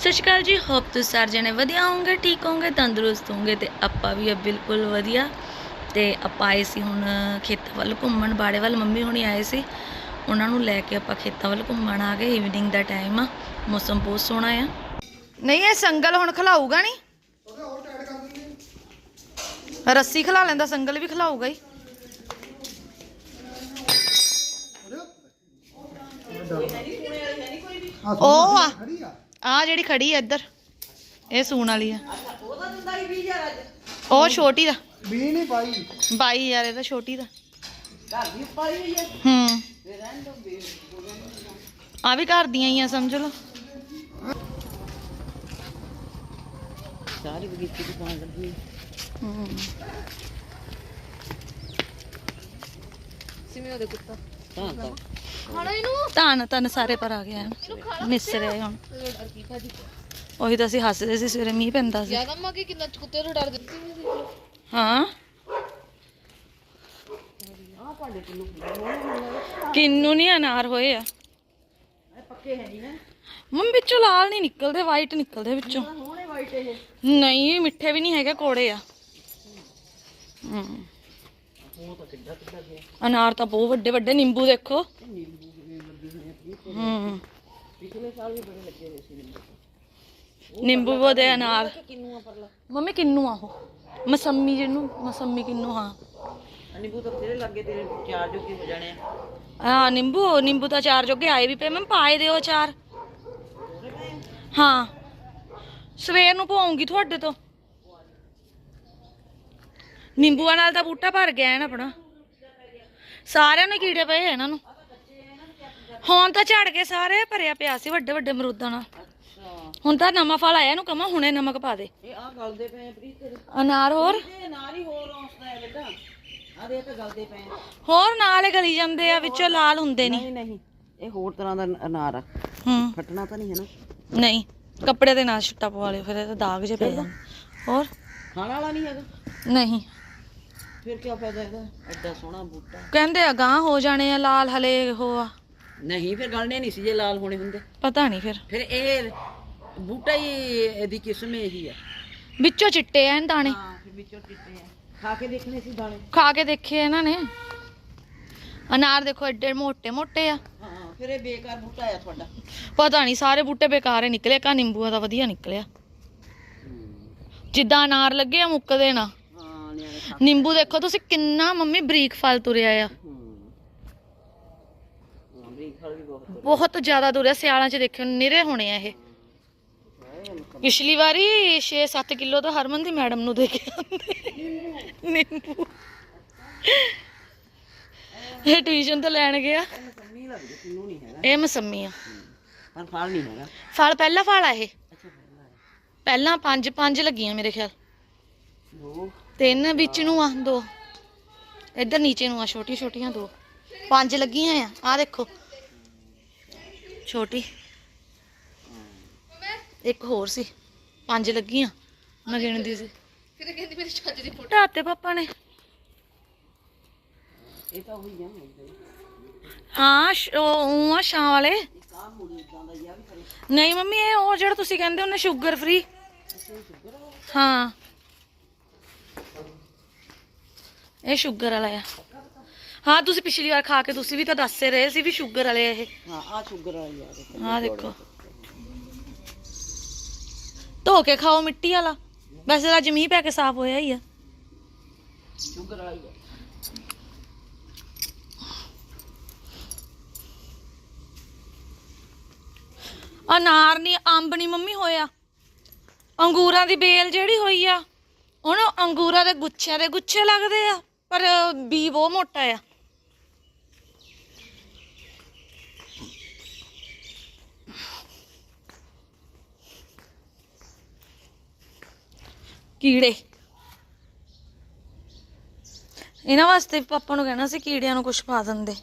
ਸਤਿ ਸ਼੍ਰੀ ਅਕਾਲ ਜੀ ਹੋਪ ਤੁਸੀਂ ਸਾਰੇ ਜਣੇ ਵਧੀਆ ਹੋਵੋਗੇ ਠੀਕ ਹੋਵੋਗੇ ਤੰਦਰੁਸਤ ਹੋਵੋਗੇ ਤੇ ਆਪਾਂ ਵੀ ਆ ਬਿਲਕੁਲ ਵਧੀਆ। ਤੇ ਆਪਾਂ ਆਏ ਸੀ ਹੁਣ ਖੇਤਾਂ ਵੱਲ ਘੁੰਮਣ ਬਾੜੇ ਵੱਲ ਮੰਮੀ ਹੁਣੀ ਆਏ ਸੀ। ਉਹਨਾਂ ਨੂੰ ਲੈ ਕੇ ਆਪਾਂ ਖੇਤਾਂ ਵੱਲ ਘੁੰਮਣ ਆ ਗਏ ਈਵਨਿੰਗ ਦਾ ਟਾਈਮ ਆ ਮੌਸਮ ਬਹੁਤ ਸੋਹਣਾ ਆ। ਨਹੀਂ ਇਹ ਸੰਗਲ ਹੁਣ ਖਲਾਊਗਾ ਨਹੀਂ ਰੱਸੀ ਖਲਾ ਲੈਂਦਾ ਸੰਗਲ ਵੀ ਖਲਾਊਗਾ ਹੀ ਉਹ ਆ। ਆ ਜਿਹੜੀ ਖੜੀ ਆ ਇੱਧਰ ਇਹ ਸੂਣ ਵਾਲੀ ਆ। ਉਹ ਛੋਟੀ ਦਾ। ਵੀ ਨਹੀਂ ਪਾਈ ਬਾਈ ਯਾਰ ਇਹ ਤਾਂ ਛੋਟੀ ਦਾ। ਹੂੰ। ਆ ਵੀ ਘਰ ਦੀਆਂ ਹੀ ਆ ਸਮਝ ਲਓ। ਸਾਰੀ ਬਗੀਚੀ ਦੀ ਪਾਣ ਲੱਗੀ ਹੂੰ। ਤਾਂ ਤਾਂ। ਧੰਨ ਧੰਨ ਸਾਰੇ ਪਰ ਆ ਗਿਆ ਮਿਸ ਰਹੇ ਹੁਣ। ਉਹੀ ਤਾਂ ਅਸੀਂ ਹੱਸਦੇ ਸੀ ਸਵੇਰੇ ਮੀਂਹ ਪੈਂਦਾ ਸੀ। ਜ਼ਿਆਦਾ ਮਾਂ ਕਿ ਕਿੰਨਾ ਕੁੱਤੇ ਨੂੰ ਡਰ ਦਿੱਤੀ ਹਾਂ। ਕਿੰਨੂ ਨਹੀਂ ਅਨਾਰ ਹੋਏ ਆ। ਪੱਕੇ ਹੈ ਨਹੀਂ ਨਾ। ਮੰਮ ਵਿੱਚੋਂ ਲਾਲ ਨਹੀਂ ਨਿਕਲਦੇ ਵਾਈਟ ਨਿਕਲਦੇ ਵਿੱਚੋਂ। ਹੋਣੇ ਵਾਈਟ ਇਹ। ਨਹੀਂ ਮਿੱਠੇ ਵੀ ਨਹੀਂ ਹੈਗੇ ਕੋੜੇ ਆ। ਅਨਾਰ ਤਾਂ ਬਹੁਤ ਵੱਡੇ ਵੱਡੇ ਨਿੰਬੂ ਦੇਖੋ। ਹੂੰ। ਪਿਛਲੇ ਸਾਲ ਵੀ ਬੜੇ ਲੱਗੇ ਹੋਏ ਸੀ ਨਿੰਬੂ ਉਹਦੇ ਅਨਾਰ ਕਿੰਨੂ ਆ ਪਰਲਾ ਮੰਮੀ ਕਿੰਨੂ ਆ ਉਹ? ਮਸੰਮੀ ਜਿਹਨੂੰ ਮਸੰਮੀ ਕਿੰਨੂ ਹਾਂ। ਨਿੰਬੂ ਤਾਂ ਤੇਰੇ ਲੱਗੇ ਤੇਰੇ ਚਾਰ ਜੋਗੇ ਹੋ ਜਾਣੇ ਆ। ਹਾਂ ਨਿੰਬੂ ਨਿੰਬੂ ਤਾਂ ਚਾਰ ਜੋਗੇ ਆਏ ਵੀ ਪਏ। ਮੈਂ ਪਾਏ ਦਿਓ ਚਾਰ। ਹਾਂ। ਸਵੇਰ ਨੂੰ ਪਵਾਉਂਗੀ ਤੁਹਾਡੇ ਤੋਂ। ਨਿੰਬੂਆਂ ਨਾਲ ਤਾਂ ਬੂਟਾ ਭਰ ਗਿਆ ਹੈ ਨਾ ਆਪਣਾ। ਸਾਰਿਆਂ ਨੂੰ ਕੀੜੇ ਪਏ ਇਹਨਾਂ ਨੂੰ। ਹੁਣ ਤਾਂ ਝੜ ਕੇ ਸਾਰੇ ਭਰਿਆ ਪਿਆ ਸੀ ਵੱਡੇ ਵੱਡੇ ਅਮਰੂਦਾਂ ਨਾਲ। ਅੱਛਾ ਹੁਣ ਤਾਂ ਨਵਾਂ ਫਲ ਆਇਆ ਇਹਨੂੰ ਕਮਾ ਹੁਣੇ ਨਮਕ ਪਾ ਦੇ। ਇਹ ਆ ਗਲਦੇ ਪਏ ਆ ਪ੍ਰੀਤ ਤੇਰੇ। ਅਨਾਰ ਹੋਰ? ਇਹ ਨਾਲ ਹੀ ਹੋਰ ਔਸਦਾ ਹੈ ਬੇਟਾ। ਆ ਦੇ ਤਾਂ ਗਲਦੇ ਪਏ ਆ। ਹੋਰ ਨਾਲ ਹੀ ਗਲੀ ਜਾਂਦੇ ਆ ਵਿੱਚੋਂ ਲਾਲ ਹੁੰਦੇ ਨਹੀਂ ਨਹੀਂ ਨਹੀਂ। ਇਹ ਹੋਰ ਤਰ੍ਹਾਂ ਦਾ ਅਨਾਰ ਆ। ਹੂੰ। ਫਟਣਾ ਤਾਂ ਨਹੀਂ ਹੈ ਨਾ। ਨਹੀਂ ਕੱਪੜੇ ਦੇ ਨਾਲ ਛਿੱਟਾ ਪਵਾ ਲਿਓ ਫਿਰ ਇਹ ਤਾਂ ਦਾਗ ਜੇ ਪੈ ਜਾਣ। ਹੋਰ? ਖਾਣ ਵਾਲਾ ਨਹੀਂ ਹੈਗਾ? ਨਹੀਂ। ਫਿਰ ਕੀ ਫਾਇਦਾ ਇਹਦਾ? ਐਡਾ ਸੋਹਣਾ ਬੂਟਾ। ਕਹਿੰਦੇ ਅਗਾਹ ਹੋ ਜਾਣੇ ਆ ਲਾਲ ਹਲੇ ਉਹ ਆ। ਨਹੀਂ ਫਿਰ ਗਲਣੇ ਨਹੀਂ ਸੀ ਜੇ ਲਾਲ ਹੋਣੇ ਹੁੰਦੇ। ਪਤਾ ਨਹੀਂ ਫਿਰ। ਫਿਰ ਇਹ ਬੂਟਾ ਹੀ ਇਹਦੀ ਕਿਸਮ ਇਹੀ ਆ। ਵਿੱਚੋਂ ਚਿੱਟੇ ਐਨ ਦਾਣੇ। ਹਾਂ ਫਿਰ ਵਿੱਚੋਂ ਚਿੱਟੇ ਆ। ਖਾ ਕੇ ਦੇਖਣੇ ਸੀ ਦਾਣੇ। ਖਾ ਕੇ ਦੇਖੇ ਇਹਨਾਂ ਨੇ। ਅਨਾਰ ਦੇਖੋ ਐਡੇ ਮੋਟੇ ਮੋਟੇ ਆ। ਹਾਂ ਫਿਰ ਇਹ ਬੇਕਾਰ ਬੂਟਾ ਆ ਤੁਹਾਡਾ। ਪਤਾ ਨਹੀਂ ਸਾਰੇ ਬੂਟੇ ਬੇਕਾਰ ਹੀ ਨਿਕਲੇ ਕਾ ਨਿੰਬੂਆ ਦਾ ਵਧੀਆ ਨਿਕਲਿਆ। ਜਿੱਦਾਂ ਅਨਾਰ ਲੱਗੇ ਆ ਮੁੱਕਦੇ ਨਾ। ਹਾਂ ਨਿੰਬੂ ਦੇਖੋ ਤੁਸੀਂ ਕਿੰਨਾ ਮੰਮੀ ਬਰੀਕ ਫਲ ਤੁਰਿਆ ਆ। ਹੂੰ ਹਾਂ ਵੀ ਬਹੁਤ ਬਹੁਤ ਜ਼ਿਆਦਾ ਤੁਰਿਆ ਸਿਆਲਾਂ 'ਚ ਦੇਖਿਓ ਨਿਰੇ ਹੋਣੇ ਆ ਇਹ। ਪਿਛਲੀ ਵਾਰੀ 6-7 ਕਿਲੋ ਤਾਂ ਹਰਮਨ ਦੀ ਮੈਡਮ ਨੂੰ ਦੇ ਕੇ ਆਂਦੇ ਨਿੰਬੂ। ਇਹ ਟਿਊਸ਼ਨ ਤੋਂ ਲੈਣ ਗਿਆ। ਇਹ ਮਸੰਮੀ ਆ। ਪਰ ਫਲ ਨਹੀਂ ਹੈਗਾ। ਫਲ ਪਹਿਲਾ ਫਲ ਆ ਇਹ। ਪਹਿਲਾਂ ਹੈ। ਪਹਿਲਾਂ ਪੰਜ ਪੰਜ ਲੱਗੀਆਂ ਮੇਰੇ ਖਿਆਲ। ਦੋ। ਤਿੰਨ ਵਿੱਚ ਨੂੰ ਆ ਦੋ। ਇੱਧਰ ਨੀਚੇ ਨੂੰ ਆ ਛੋਟੀ ਛੋਟੀਆਂ ਦੋ। ਪੰਜ ਲੱਗੀਆਂ ਆ। ਆ ਦੇਖੋ। ਛੋਟੀ। ਇੱਕ ਹੋਰ ਸੀ। ਪੰਜ ਲੱਗੀਆਂ। ਮੈਂ ਗਿਣਦੀ ਸੀ ਫਿਰ ਕਹਿੰਦੀ ਮੇਰੀ ਛੱਜ ਦੀ ਫੋਟੋ। ਢਾਤੇ ਪਾਪਾ ਨੇ। ਇਹ ਤਾਂ ਹੋਈ ਹਾਂ ਉਹ ਊਂ ਆ ਸ਼ਾਂ ਵਾਲੇ। ਨਹੀਂ ਮੰਮੀ ਇਹ ਉਹ ਜਿਹੜਾ ਤੁਸੀਂ ਕਹਿੰਦੇ ਉਹਨੇ ਸ਼ੂਗਰ ਫ੍ਰੀ ਹਾਂ। ਇਹ ਸ਼ੂਗਰ ਵਾਲਾ ਆ। ਹਾਂ ਤੁਸੀਂ ਪਿਛਲੀ ਵਾਰ ਖਾ ਕੇ ਤੁਸੀਂ ਵੀ ਤਾਂ ਦੱਸੇ ਰਹੇ ਸੀ ਵੀ ਸ਼ੂਗਰ ਵਾਲੇ ਆ ਇਹ। ਹਾਂ ਆ ਸ਼ੂਗਰ ਵਾਲੀ ਆ ਦੇਖੋ ਹਾਂ ਦੇਖੋ। ਧੋ ਕੇ ਖਾਓ ਮਿੱਟੀ ਵਾਲਾ। ਵੈਸੇ ਤਾਂ ਜਮੀਹ ਪੈ ਕੇ ਸਾਫ਼ ਹੋਇਆ ਹੀ ਆ। ਸ਼ੂਗਰ ਵਾਲੀ ਆ। ਅਨਾਰ ਨਹੀਂ ਅੰਬ ਨਹੀਂ ਮੰਮੀ ਹੋਇਆ। ਅੰਗੂਰਾਂ ਦੀ ਬੇਲ ਜਿਹੜੀ ਹੋਈ ਆ ਉਹਨੂੰ ਅੰਗੂਰਾਂ ਦੇ ਗੁੱਛਿਆਂ ਦੇ ਗੁੱਛੇ ਲੱਗਦੇ ਆ ਪਰ ਬੀ ਬਹੁਤ ਮੋਟਾ ਆ। ਕੀੜੇ। ਇਹਨਾਂ ਵਾਸਤੇ ਪਾਪਾ ਨੂੰ ਕਹਿਣਾ ਸੀ ਕੀੜਿਆਂ ਨੂੰ ਕੁਝ ਪਾ ਦਿੰਦੇ।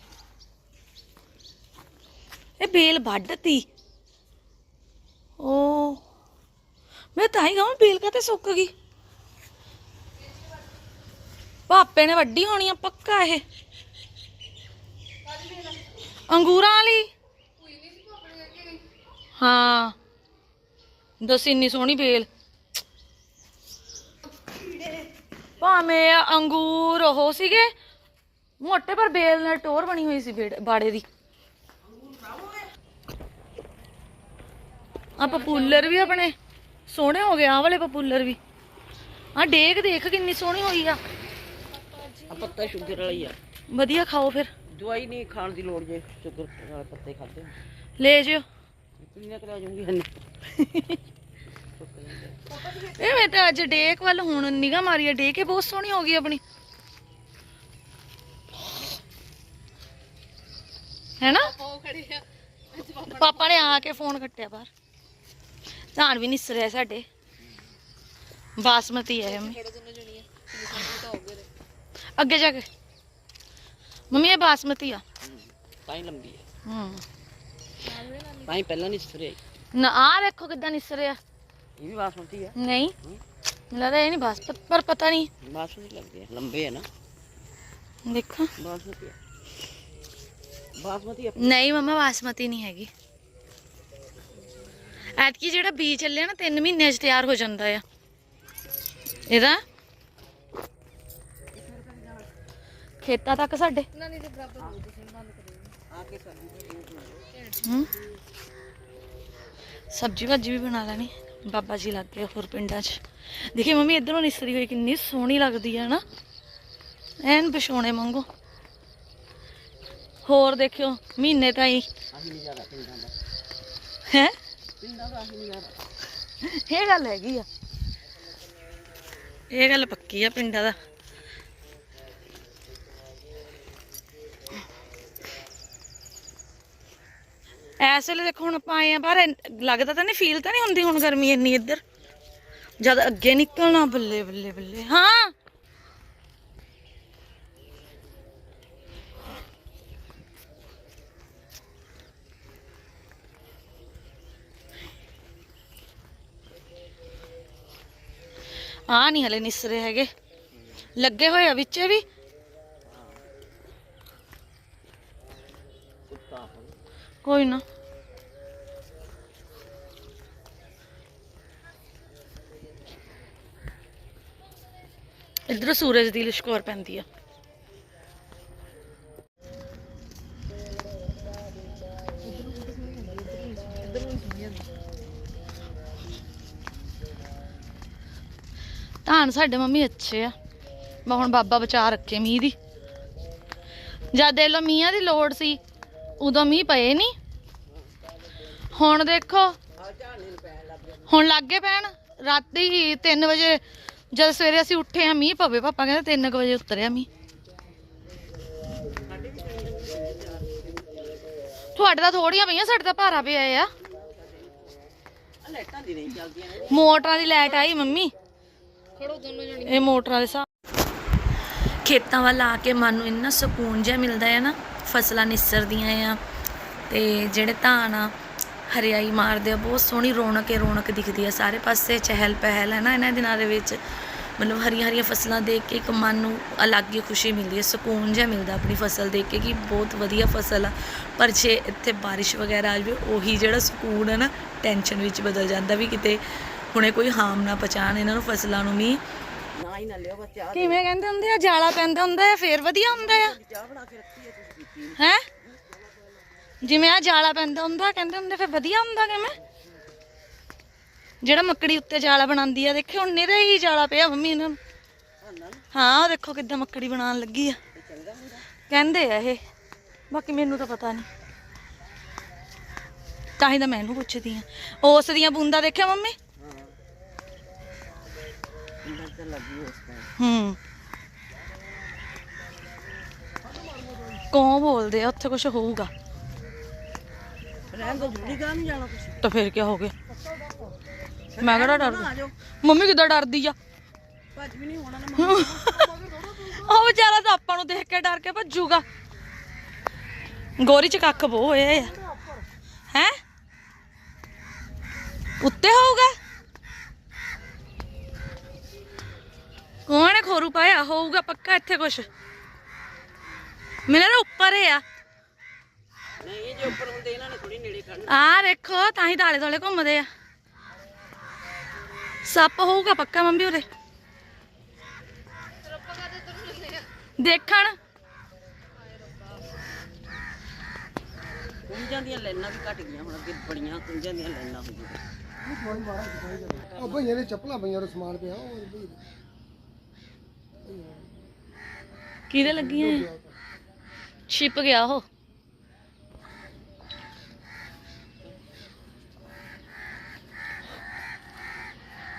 ਇਹ ਬੇਲ ਵੱਢਤੀ। ਓ। ਮੈਂ ਤਾਂ ਹੀ ਕਹਾਂ ਬੇਲ ਕਾਤੇ ਸੁੱਕ ਗਈ। ਪਾਪੇ ਨੇ ਵੱਡੀ ਹੋਣੀ ਆ ਪੱਕਾ ਇਹ। ਅੰਗੂਰਾਂ ਵਾਲੀ। ਹਾਂ। ਦੱਸ ਇੰਨੀ ਸੋਹਣੀ ਬੇਲ। ਭਾਵੇਂ ਅੰਗੂਰ ਉਹ ਸੀਗੇ ਮੋਟੇ ਪਰ ਬੇਲ ਨਾਲ ਟੋਰ ਬਣੀ ਹੋਈ ਸੀ ਬੇੜ- ਦੀ। ਆ ਪਪੂਲਰ ਵੀ ਆਪਣੇ ਸੋਹਣੇ ਹੋ ਗਏ ਆ ਵਾਲੇ ਪਪੂਲਰ ਵੀ। ਆ ਡੇਕ ਦੇਖ ਕਿੰਨੀ ਸੋਹਣੀ ਹੋਈ ਆ। ਆ ਪੱਤਾ ਸ਼ੂਗਰ ਵਾਲੀ ਆ। ਵਧੀਆ ਖਾਓ ਫਿਰ। ਦਵਾਈ ਨਹੀਂ ਖਾਣ ਦੀ ਲੋੜ ਜੇ ਸ਼ੂਗਰ ਵਾਲੇ ਪੱਤੇ ਖਾਦੇ ਲੈ ਜਿਓ। ਕਿੰਨੇ ਕਰਾ ਜੂੰਗੀ ਹੰਨੇ। ਇਹ ਮੈਂ ਤਾਂ ਅੱਜ ਡੇਕ ਵੱਲ ਹੁਣ ਨਿਗਾ ਮਾਰੀ ਆ ਡੇਕ ਇਹ ਬਹੁਤ ਸੋਹਣੀ ਹੋ ਗਈ ਆਪਣੀ। ਹੈਨਾ? ਪਾਪਾ ਨੇ ਆ ਕੇ ਫੋਨ ਕੱਟਿਆ ਬਾਹਰ। ਧਾਨ ਵੀ ਨਿਸਰਿਆ ਸਾਡੇ। ਬਾਸਮਤੀ ਹੈ ਮੰਮੀ ਅੱਗੇ ਜਾ ਕੇ। ਮੰਮੀ ਇਹ ਬਾਸਮਤੀ ਆ। ਤਾਂ ਹੀ ਲੰਬੀ ਹੈ ਹੂੰ। ਤਾਂ ਹੀ ਪਹਿਲਾਂ ਨਹੀਂ ਸਰੇ ਨਾ ਆ ਦੇਖੋ ਕਿੱਦਾਂ ਨਿਸਰਿਆ। ਇਹ ਵੀ ਬਾਸਮਤੀ ਆ। ਨਹੀਂ। ਲੱਗਦਾ ਇਹ ਨਹੀਂ ਬਾਸ ਪਰ ਪਤਾ ਨਹੀਂ। ਬਾਸਮਤੀ ਲੱਗਦੀ ਹੈ ਲੰਬੇ ਹੈ ਨਾ। ਦੇਖੋ। ਬਾਸਮਤੀ ਆ। ਬਾਸਮਤੀ ਆ। ਨਹੀਂ ਮਮਾ ਬਾਸਮਤੀ ਨਹੀਂ ਹੈਗੀ। ਐਤਕੀ ਜਿਹੜਾ ਬੀ ਚੱਲਿਆ ਨਾ 3 ਮਹੀਨਿਆਂ 'ਚ ਤਿਆਰ ਹੋ ਜਾਂਦਾ ਆ। ਇਹਦਾ? ਖੇਤਾਂ ਤੱਕ ਸਾਡੇ? ਨਾ ਨਹੀਂ ਤੇ ਬਰਾਬਰ ਹੋ। ਤੁਸੀਂ ਬੰਦ ਕਰੋ ਆ ਕੇ ਸਬਜ਼ੀ ਹੂੰ ਸਬਜੀ ਭਾਜੀ ਵੀ ਬਣਾ ਲੈਣੀ। ਬਾਬਾ ਜੀ ਲੱਗ ਗਏ ਹੋਰ ਪਿੰਡਾਂ 'ਚ। ਦੇਖੀ ਮੰਮੀ, ਇਧਰੋਂ ਨਿਸਰੀ ਹੋਈ, ਕਿੰਨੀ ਸੋਹਣੀ ਲੱਗਦੀ ਹੈ ਨਾ। ਐਨ ਬਿਛੋਣੇ ਵਾਂਗੂ। ਹੋਰ ਦੇਖਿਓ, ਮਹੀਨੇ ਤਾਈ ਆਹੀ ਦਾ ਹੈ? ਇਹ ਗੱਲ ਹੈਗੀ ਆ। ਇਹ ਗੱਲ ਪੱਕੀ ਆ ਪਿੰਡਾਂ ਦਾ। ਐਸ ਵੇਲੇ ਦੇਖੋ ਹੁਣ ਆਪਾਂ ਆਏ ਆ ਬਾਹਰ ਲੱਗਦਾ ਤਾਂ ਨਹੀਂ ਫੀਲ ਤਾਂ ਨਹੀਂ ਹੁੰਦੀ ਹੁਣ ਗਰਮੀ ਇੰਨੀ ਇੱਧਰ। ਜਦ ਅੱਗੇ ਨਿਕਲਣਾ, ਬੱਲੇ ਬੱਲੇ ਬੱਲੇ। ਹਾਂ! ਆ ਨਹੀਂ ਹਲੇ ਨਿਸਰੇ ਹੈਗੇ। ਲੱਗੇ ਹੋਏ ਆ ਵਿੱਚੇ ਵੀ। ਕੋਈ ਨਾ। ਇਧਰ ਸੂਰਜ ਦੀ ਲਿਸ਼ਕੋਰ ਪੈਂਦੀ ਆ। ਧਾਨ ਸਾਡੇ ਮੰਮੀ ਅੱਛੇ ਆ। ਮੈਂ ਹੁਣ ਬਾਬਾ ਬਚਾ ਰੱਖੇ ਮੀਂਹ ਦੀ। ਜਦ ਦੇ ਲੋ ਮੀਂਹਾਂ ਦੀ ਲੋੜ ਸੀ, ਉਦੋਂ ਮੀਂਹ ਪਏ ਨਹੀਂ ਹੁਣ ਦੇਖੋ। ਹੁਣ ਲੱਗ ਗਏ ਪੈਣ। ਰਾਤੀ 3 ਵਜੇ ਜਦ ਸਵੇਰੇ ਅਸੀਂ ਉੱਠੇ ਆ ਮੀਂਹ ਪਵੇ ਪਾਪਾ ਕਹਿੰਦੇ 3 ਵਜੇ ਉਤਰਿਆ ਮੀਂਹ। ਤੁਹਾਡੇ ਤਾਂ ਥੋੜੀਆਂ ਪਈਆਂ ਸਾਡੇ ਤਾਂ ਭਾਰਾ ਪਿਆ ਆ। ਮੋਟਰਾਂ ਦੀ ਲਾਈਟ ਆਈ ਮੰਮੀ। ਖੜੋ ਦੋਨੋਂ ਜਣੀਆਂ ਇਹ ਮੋਟਰਾਂ ਦੇ ਹਿਸਾਬ ਖੇਤਾਂ ਵੱਲ ਆ ਕੇ ਮਨ ਨੂੰ ਇੰਨਾ ਸਕੂਨ ਜਿਹਾ ਮਿਲਦਾ ਹੈ ਨਾ ਫਸਲਾਂ ਨਿਸਰਦੀਆਂ ਆ ਤੇ ਜਿਹੜੇ ਧਾਨ ਆ ਹਰਿਆਈ ਮਾਰਦੇ ਆ ਬਹੁਤ ਸੋਹਣੀ ਰੌਣਕ ਹੀ ਰੌਣਕ ਦਿਖਦੀ ਆ ਸਾਰੇ ਪਾਸੇ ਚਹਿਲ ਪਹਿਲ ਹੈ ਨਾ ਇਹਨਾਂ ਦਿਨਾਂ ਦੇ ਵਿੱਚ। ਮਤਲਬ ਹਰੀਆਂ ਹਰੀਆਂ ਫਸਲਾਂ ਦੇਖ ਕੇ ਇੱਕ ਮਨ ਨੂੰ ਅਲੱਗ ਹੀ ਖੁਸ਼ੀ ਮਿਲਦੀ ਹੈ ਸਕੂਨ ਜਿਹਾ ਮਿਲਦਾ ਆਪਣੀ ਫਸਲ ਦੇਖ ਕੇ ਕਿ ਬਹੁਤ ਵਧੀਆ ਫਸਲ ਆ। ਪਰ ਜੇ ਇੱਥੇ ਬਾਰਿਸ਼ ਵਗੈਰਾ ਆ ਜਾਵੇ ਉਹੀ ਜਿਹੜਾ ਸਕੂਨ ਹੈ ਨਾ ਟੈਨਸ਼ਨ ਵਿੱਚ ਬਦਲ ਜਾਂਦਾ ਵੀ ਕਿਤੇ ਹੁਣੇ ਕੋਈ ਹਾਮ ਨਾ ਪਹੁੰਚਾਣ ਇਹਨਾਂ ਨੂੰ ਫਸਲਾਂ ਨੂੰ ਮੀਂਹ ਨਾ ਹੀ ਨਾ ਲਿਓ ਬਸ ਚਾਹ ਕਿਵੇਂ ਕਹਿੰਦੇ ਹੁੰਦੇ ਆ ਜਾਲਾ ਪੈਂਦਾ ਹੁੰਦਾ ਆ ਫੇਰ ਵਧੀਆ ਹੁੰਦਾ ਆ। ਚਾਹ ਬਣਾ ਕੇ ਰੱਖੀ ਹੈ ਤੁਸੀਂ। ਪੀਤੀ ਹੈ? ਜਿਵੇਂ ਆ ਜਾਲਾ ਪੈਂਦਾ ਹੁੰਦਾ, ਕਹਿੰਦੇ ਹੁੰਦੇ ਫਿਰ ਵਧੀਆ ਹੁੰਦਾ ਕਿਵੇਂ? ਜਿਹੜਾ ਮੱਕੜੀ ਉੱਤੇ ਜਾਲਾ ਬਣਾਉਂਦੀ ਆ, ਦੇਖਿਓ ਹੁਣ ਇਹਦਾ ਹੀ ਜਾਲਾ ਪਿਆ ਮੰਮੀ ਇਹਨਾਂ ਨੂੰ। ਹਾਂ ਉਹ ਦੇਖੋ ਕਿੱਦਾਂ ਮੱਕੜੀ ਬਣਾਉਣ ਲੱਗੀ ਆ। ਕਹਿੰਦੇ ਆ ਇਹ, ਬਾਕੀ ਮੈਨੂੰ ਤਾਂ ਪਤਾ ਨਹੀਂ। ਤਾਂ ਹੀ ਤਾਂ ਮੈਂ ਪੁੱਛਦੀ ਆ। ਉਸ ਦੀਆਂ ਬੂੰਦਾਂ ਦੇਖਿਆ ਮੰਮੀ? ਹਾਂ। ਪਿੰਡਾਂ ਹੂੰ ਕੌਣ ਬੋਲਦੇ ਆ? ਉੱਥੇ ਕੁਝ ਹੋਊਗਾ। ਰਹਿਣ ਦੋ ਜੁੜੀ ਗਾ ਨਹੀਂ ਜਾਣਾ ਤੁਸੀਂ ਤਾਂ ਫਿਰ ਕੀ ਹੋ ਗਿਆ? ਮੈਂ ਕਿਹੜਾ ਡਰਦੀ? ਮੰਮੀ ਕਿੱਦਾਂ ਡਰਦੀ ਆ? ਭੱਜ ਵੀ ਨਹੀਂ ਹੋਣਾ ਨਾ ਉਹ ਵਿਚਾਰਾ ਤਾਂ ਆਪਾਂ ਨੂੰ ਦੇਖ ਕੇ ਡਰ ਕੇ ਭੱਜੂਗਾ। ਗੋਰੀ ਚ ਕੱਖ ਬੋ ਹੋਏ ਹੈ? ਉੱਤੇ ਹੋਊਗਾ? ਕੌਣ ਖੋਰੂ ਪਾਇਆ ਹੋਊਗਾ ਪੱਕਾ ਇੱਥੇ ਕੁਛ। ਮੇਰੇ ਨਾਲ ਉੱਪਰ ਹੀ ਆ। ਨਹੀਂ ਜੇ ਉੱਪਰ ਹੁੰਦੇ ਇਹਨਾਂ ਨੇ ਆ ਦੇਖੋ ਤਾਂ ਹੀ ਦਾਲੇ ਦਾਲੇ ਘੁੰਮਦੇ ਆ। ਸੱਪ ਹੋਊਗਾ ਪੱਕਾ ਮੰਮੀ ਉਰੇ। ਦੇਖਣ। ਕੁੰਜਾਂ ਦੀਆਂ ਲਾਈਨਾਂ ਵੀ ਘਟ ਗਈਆਂ ਹੁਣ ਅੱਗੇ ਬੜੀਆਂ ਕੁੰਜਾਂ ਦੀਆਂ ਲਾਈਨਾਂ ਹੁੰਦੀਆਂ ਉਹ ਭਈਆਂ ਦੇ ਚੱਪਲਾਂ ਪਈਆਂ ਉਹ ਸਮਾਨ ਪਿਆ ਉਹ ਭਈ ਕਿਹਦੇ ਲੱਗੀਆਂ? ਛਿਪ ਗਿਆ ਉਹ।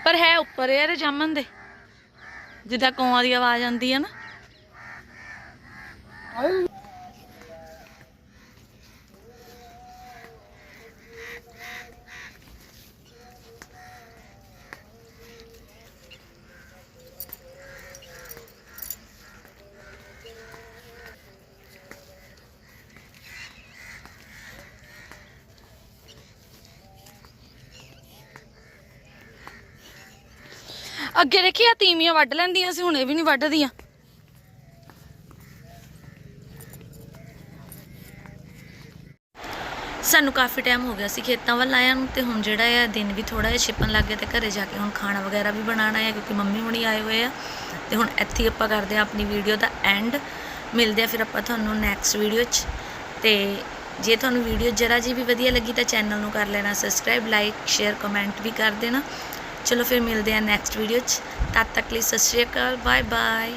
ਪਰ ਹੈ ਉੱਪਰ ਯਾਰ ਜਾਮਨ ਦੇ। ਜਿੱਦਾਂ ਕੌਆਂ ਦੀ ਆਵਾਜ਼ ਆਉਂਦੀ ਹੈ ਨਾ। ਅੱਗੇ ਦੇਖੀ ਆ ਤੀਵੀਆਂ ਵੱਢ ਲੈਂਦੀਆਂ ਸੀ, ਹੁਣ ਇਹ ਵੀ ਨਹੀਂ ਵੱਢਦੀਆਂ। ਸਾਨੂੰ ਕਾਫੀ ਟਾਈਮ ਹੋ ਗਿਆ ਸੀ ਖੇਤਾਂ ਵੱਲ ਆਇਆ ਨੂੰ ਤੇ ਹੁਣ ਜਿਹੜਾ ਹੈ ਦਿਨ ਵੀ ਥੋੜਾ ਜਿਹਾ ਛਿਪਣ ਲੱਗ ਗਿਆ ਤੇ ਘਰੇ ਜਾ ਕੇ ਹੁਣ ਖਾਣਾ ਵਗੈਰਾ ਵੀ ਬਣਾਉਣਾ ਹੈ ਕਿਉਂਕਿ ਮੰਮੀ ਹੁਣੀ ਆਏ ਹੋਏ ਆ। ਤੇ ਹੁਣ ਇੱਥੇ ਹੀ ਆਪਾਂ ਕਰਦੇ ਆ ਆਪਣੀ ਵੀਡੀਓ ਦਾ ਐਂਡ ਮਿਲਦੇ ਆ ਫਿਰ ਆਪਾਂ ਤੁਹਾਨੂੰ ਨੈਕਸਟ ਵੀਡੀਓ 'ਚ। ਤੇ ਜੇ ਤੁਹਾਨੂੰ ਵੀਡੀਓ ਜਰਾ ਜੀ ਵੀ ਵਧੀਆ ਲੱਗੀ ਤਾਂ ਚੈਨਲ ਨੂੰ ਕਰ ਲੈਣਾ ਸਬਸਕ੍ਰਾਈਬ ਲਾਈਕ ਸ਼ੇਅਰ ਕਮੈਂਟ ਵੀ ਕਰ ਦੇਣਾ। ਚਲੋ ਫਿਰ ਮਿਲਦੇ ਆ ਨੈਕਸਟ ਵੀਡੀਓ 'ਚ। ਤਦ ਤੱਕ ਲਈ ਸਤਿ ਸ਼੍ਰੀ ਅਕਾਲ ਬਾਏ ਬਾਏ